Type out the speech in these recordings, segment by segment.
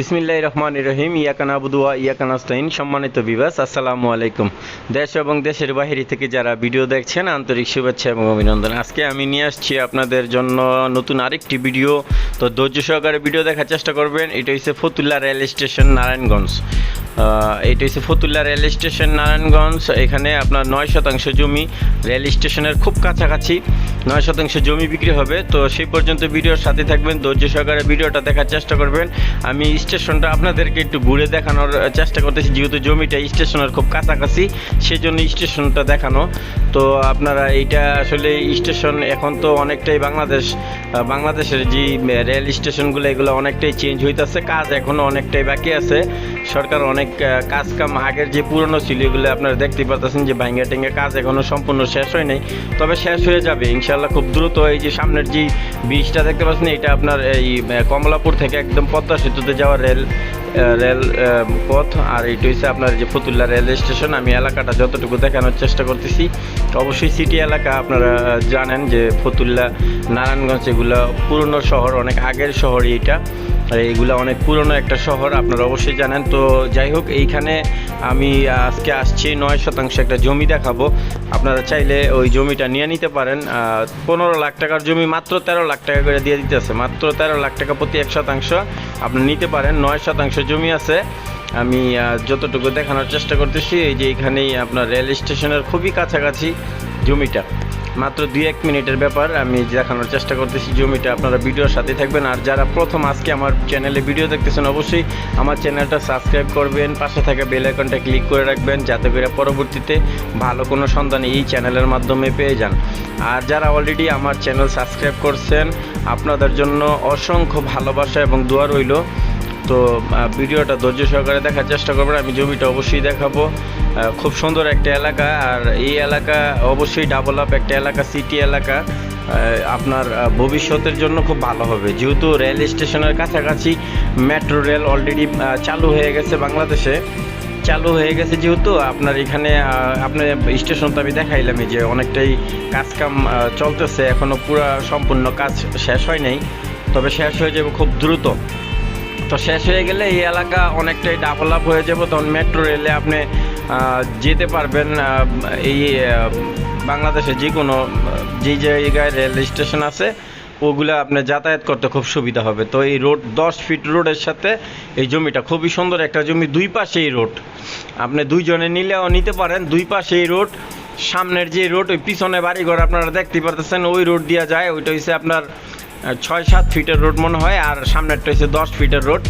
বিসমিল্লাহ রহমান রহিম ইয়াকান আবুদুয়া ইয়াকান আস্তাইন সম্মানিত বিবাস আসসালামু আলাইকুম। দেশ এবং দেশের বাহিরে থেকে যারা ভিডিও দেখছেন, আন্তরিক শুভেচ্ছা এবং অভিনন্দন। আজকে আমি নিয়ে আসছি আপনাদের জন্য নতুন আরেকটি ভিডিও। তো ধৈর্য সহকারে ভিডিও দেখার চেষ্টা করবেন। এটা হচ্ছে ফতুল্লা রেল স্টেশন, নারায়ণগঞ্জ। এটা হচ্ছে ফতুল্লা রেল স্টেশন, নারায়ণগঞ্জ। এখানে আপনার নয় শতাংশ জমি রেল স্টেশনের খুব কাছাকাছি নয় শতাংশ জমি বিক্রি হবে। তো সেই পর্যন্ত ভিডিওর সাথে থাকবেন। ধৈর্য সহকারে ভিডিওটা দেখার চেষ্টা করবেন। আমি স্টেশনটা আপনাদেরকে একটু ঘুরে দেখানোর চেষ্টা করতেছি, যেহেতু জমিটা স্টেশনের খুব কাছাকাছি সেই জন্য স্টেশনটা দেখানো। তো আপনারা এইটা আসলে স্টেশন এখন তো অনেকটাই বাংলাদেশ বাংলাদেশের যে রেল স্টেশনগুলো, এগুলো অনেকটাই চেঞ্জ হইতেছে, কাজ এখনও অনেকটাই বাকি আছে। সরকার অনেক কাজ কাম আগের যে পুরনো ছিল, এগুলো আপনারা দেখতে পাচ্ছেন যে ভাঙ্গা টেঙ্গা কাজ এখনও সম্পূর্ণ শেষ হয় নাই। তবে শেষ হয়ে যাবে ইনশাল্লাহ খুব দ্রুত এই যে সামনের যে ব্রিজটা দেখতে পাচ্ছেন, এটা আপনার এই কমলাপুর থেকে একদম পদ্মা সেতুতে যাওয়া রেল রেল পথ। আর এইটা হচ্ছে আপনার যে ফতুল্লা রেল স্টেশন। আমি এলাকাটা যতটুকু দেখানোর চেষ্টা করতেছি, অবশ্যই সিটি এলাকা আপনারা জানেন যে ফতুল্লা, নারায়ণগঞ্জ, এগুলো পুরনো শহর, অনেক আগের শহরই এটা। আর এইগুলা অনেক পুরনো একটা শহর, আপনারা অবশ্যই জানেন। তো যাই হোক, এইখানে আমি আজকে আসছি, নয় শতাংশ একটা জমি দেখাবো। আপনারা চাইলে ওই জমিটা নিয়ে নিতে পারেন। পনেরো লাখ টাকার জমি মাত্র তেরো লাখ টাকা করে দিয়ে দিতেছে। মাত্র তেরো লাখ টাকা প্রতি এক শতাংশ আপনি নিতে পারেন। নয় শতাংশ জমি আছে। আমি যতটুকু দেখানোর চেষ্টা করতেছি, এই যে এখানেই আপনার রেল স্টেশনের খুবই কাছাকাছি জমিটা। মাত্র দুই এক মিনিটের ব্যাপার, আমি দেখানোর চেষ্টা করতেছি জমিটা। আপনারা ভিডিওর সাথে থাকবেন, আর যারা প্রথম আজকে আমার চ্যানেলে ভিডিও দেখতেছেন, অবশ্যই আমার চ্যানেলটা সাবস্ক্রাইব করবেন, পাশে থাকা বেল আইকনটা ক্লিক করে রাখবেন, যাতে করে পরবর্তীতে ভালো কোনো সন্ধান এই চ্যানেলের মাধ্যমে পেয়ে যান। আর যারা অলরেডি আমার চ্যানেল সাবস্ক্রাইব করছেন, আপনাদের জন্য অসংখ্য ভালোবাসা এবং দোয়া রইল। তো ভিডিওটা ধৈর্য সহকারে দেখার চেষ্টা করবেন। আমি জমিটা অবশ্যই দেখাবো। খুব সুন্দর একটা এলাকা। আর এই এলাকা অবশ্যই ডাবল আপ একটা এলাকা সিটি এলাকা। আপনার ভবিষ্যতের জন্য খুব ভালো হবে। যেহেতু রেল স্টেশনের কাছাকাছি মেট্রো রেল অলরেডি চালু হয়ে গেছে বাংলাদেশে। চালু হয়ে গেছে যেহেতু আপনার এখানে আপনার স্টেশন তো আমি দেখাইলামই যে অনেকটাই কাজকাম চলতেছে। এখনও পুরো সম্পূর্ণ কাজ শেষ হয় নাই। তবে শেষ হয়ে যাবে খুব দ্রুত। তো শেষ হয়ে গেলে এই এলাকা অনেকটাই ডেভেলপ হয়ে যাবে। তখন মেট্রো রেলে আপনি যেতে পারবেন এই বাংলাদেশে যে কোনো যে জায়গায় রেল স্টেশন আছে, ওগুলো আপনি যাতায়াত করতে খুব সুবিধা হবে। তো এই রোড দশ ফিট রোডের সাথে এই জমিটা খুবই সুন্দর একটা জমি, দুই পাশে এই রোড আপনি দুইজনে নিলেও নিতে পারেন, দুই পাশে এই রোড সামনের যে রোড ওই পিছনে বাড়িঘর আপনারা দেখতে পারতেছেন, ওই রোড দিয়া যায়, ওইটা হচ্ছে আপনার ছয় সাত ফিটের রোড মনে হয়, আর সামনেরটা হচ্ছে দশ ফিটের রোড।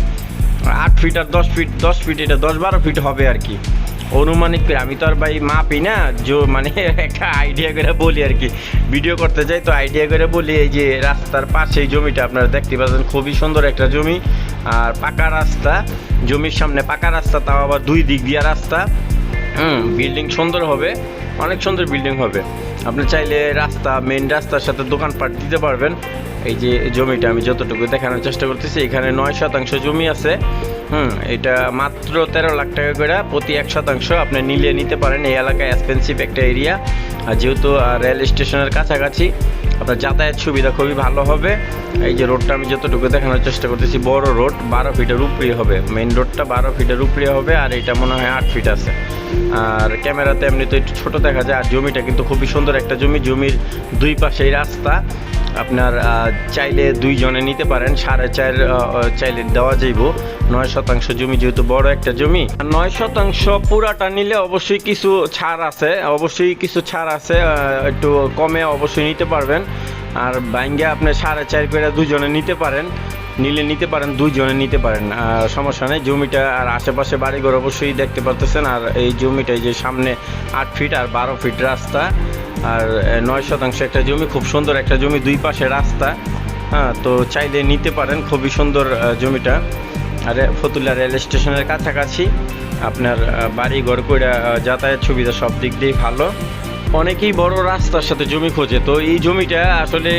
আট ফিট আর দশ ফিট দশ ফিট এটা দশ বারো ফিট হবে আর কি। অনুমানিক আমি তো আর ভাই মাপি না যে মানে একটা আইডিয়া করে বলি আর কি। ভিডিও করতে যাই তো আইডিয়া করে বলি, এই যে রাস্তার পাশে জমিটা আপনারা দেখতে পাচ্ছেন, খুবই সুন্দর একটা জমি। আর পাকা রাস্তা, জমির সামনে পাকা রাস্তা, তাও আবার দুই দিক দিয়া রাস্তা। হুম বিল্ডিং সুন্দর হবে, অনেক সুন্দর বিল্ডিং হবে। আপনি চাইলে রাস্তা মেন রাস্তার সাথে দোকানপাট দিতে পারবেন। এই যে জমিটা আমি যতটুকু দেখানোর চেষ্টা করতেছি, এখানে নয় শতাংশ জমি আছে। হুম, এটা মাত্র তেরো লাখ টাকা করে। প্রতি এক শতাংশ আপনি নিলে নিতে পারেন। এই এলাকায় এক্সপেন্সিভ একটা এরিয়া আর যেহেতু রেল স্টেশনের কাছাকাছি, আপনার যাতায়াত সুবিধা খুবই ভালো হবে। এই যে রোডটা আমি যতটুকু দেখানোর চেষ্টা করতেছি, বড় রোড বারো ফিটের উপরে হবে। মেইন রোডটা বারো ফিটের উপরে হবে, আর এটা মনে হয় আট ফিট আছে। আর ক্যামেরাতে এমনি তো একটু ছোটো দেখা যায়, আর জমিটা কিন্তু খুবই সুন্দর একটা জমি। জমির দুই পাশেই রাস্তা। আপনার চাইলে দুইজনে নিতে পারেন। সাড়ে চার চাইলে দেওয়া যাইব। নয় শতাংশ জমি যেহেতু বড় একটা জমি। নয় শতাংশ পুরাটা নিলে অবশ্যই কিছু ছাড় আছে। অবশ্যই কিছু ছাড় আছে একটু কমে অবশ্যই নিতে পারবেন। আর ব্যাঙ্গে আপনি সাড়ে চার করে দুজনে নিতে পারেন। নিলে নিতে পারেন, দুইজনে নিতে পারেন। সমস্যা নেই। জমিটা আর আশেপাশে বাড়িঘর অবশ্যই দেখতে পারতেছেন। আর এই জমিটা যে সামনে আট ফিট আর বারো ফিট রাস্তা। আর নয় শতাংশ একটা জমি, খুব সুন্দর একটা জমি, দুই পাশে রাস্তা। হ্যাঁ তো চাইলে নিতে পারেন, খুবই সুন্দর জমিটা। আর ফতুল্লা রেল স্টেশনের কাছাকাছি। আপনার বাড়ি ঘর করে যাতায়াত সুবিধা সব দিক দিয়েই ভালো। অনেকেই বড় রাস্তার সাথে জমি খোঁজে, তো এই জমিটা আসলে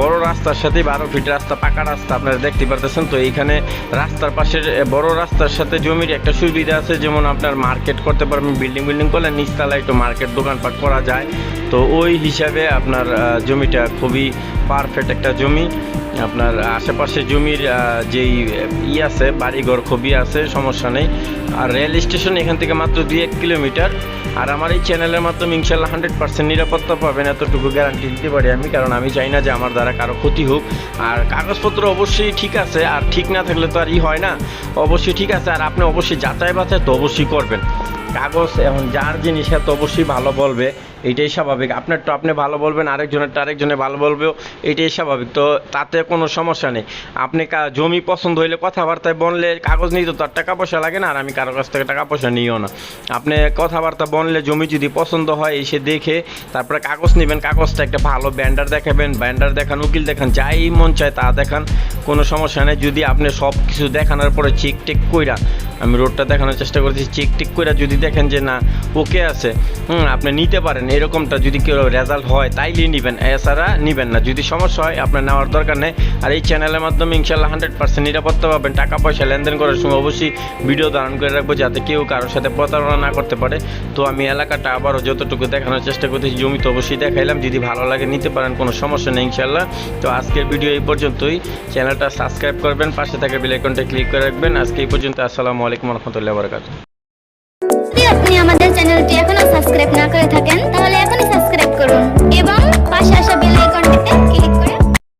বড় রাস্তার সাথে, বারো ফিট রাস্তা, পাকা রাস্তা, আপনারা দেখতে পারতেছেন, তো এইখানে রাস্তার পাশের বড় রাস্তার সাথে জমির একটা সুবিধা আছে, যেমন আপনার মার্কেট করতে পারবেন বিল্ডিং বিল্ডিং করলে নিচতলায় একটু মার্কেট দোকানপাট করা যায়। তো ওই হিসাবে আপনার জমিটা খুবই পারফেক্ট একটা জমি। আপনার আশেপাশে জমির যেই ই আছে, বাড়িঘর খুবই আছে, সমস্যা নেই। আর রেল স্টেশন এখান থেকে মাত্র দুই এক কিলোমিটার। আর আমার এই চ্যানেলের মাধ্যমে ইনশাল্লাহ হান্ড্রেড পার্সেন্ট নিরাপত্তা পাবেন, এতটুকু গ্যারান্টি দিতে পারি আমি, কারণ আমি চাই না যে আমার দ্বারা কারও ক্ষতি হোক। আর কাগজপত্র অবশ্যই ঠিক আছে, আর ঠিক না থাকলে তো আর ই হয় না। অবশ্যই ঠিক আছে, আর আপনি অবশ্যই যাচাই বাছাই তো অবশ্যই করবেন। কাগজ এখন যার জিনিস, সে তো অবশ্যই ভালো বলবে। এইটাই স্বাভাবিক। আপনার তো আপনি ভালো বলবেন, আরেকজনের আরেকজনেরটা আরেকজনে ভালো বলবে এটাই স্বাভাবিক। তো তাতে কোনো সমস্যা নেই। আপনি জমি পছন্দ হইলে কথাবার্তায় বললে কাগজ নিতে তো আর টাকা পয়সা লাগে না, আর আমি কারও কাছ থেকে টাকা পয়সা নিও না। আপনি কথাবার্তা বললে জমি যদি পছন্দ হয়, এসে দেখে তারপরে কাগজ নেবেন, কাগজটা একটা ভালো ব্যান্ডার দেখাবেন, ব্যান্ডার দেখান, উকিল দেখান, যাই মন চায় তা দেখান, কোনো সমস্যা নেই। যদি আপনি সব কিছু দেখানোর পরে চেক টেক কইরা, আমি রোডটা দেখানোর চেষ্টা করছি, চেক টেক কইরা যদি দেখেন যে না, ওকে আছে, হুম, আপনি নিতে পারেন। এরকমটা যদি কেউ রেজাল্ট হয় তাইলে নেবেন। এছাড়া নেবেন না। যদি সমস্যা হয়, আপনার নেওয়ার দরকার নেই। আর এই চ্যানেলের মাধ্যমে ইনশাল্লাহ হান্ড্রেড পার্সেন্ট নিরাপত্তা পাবেন। টাকা পয়সা লেনদেন করার সময় অবশ্যই ভিডিও ধারণ করে রাখব, যাতে কেউ কারোর সাথে প্রতারণা না করতে পারে। তো আমি এলাকাটা আবারও যতটুকু দেখানোর চেষ্টা করতেছি, জমি তো অবশ্যই দেখাইলাম। যদি ভালো লাগে, নিতে পারেন, কোনো সমস্যা নেই ইনশাল্লাহ। তো আজকের ভিডিও এই পর্যন্তই। চ্যানেলটা সাবস্ক্রাইব করবেন, পাশে থাকা বেল আইকনটা ক্লিক করে রাখবেন। আজকে এই পর্যন্ত, আসসালামু আলাইকুম রহমতুল্লাহ বরকাত আপনি আমাদের চ্যানেলটি এখনও সাবস্ক্রাইব না করে থাকেন তাহলে এখনই সাবস্ক্রাইব করুন এবং পাশে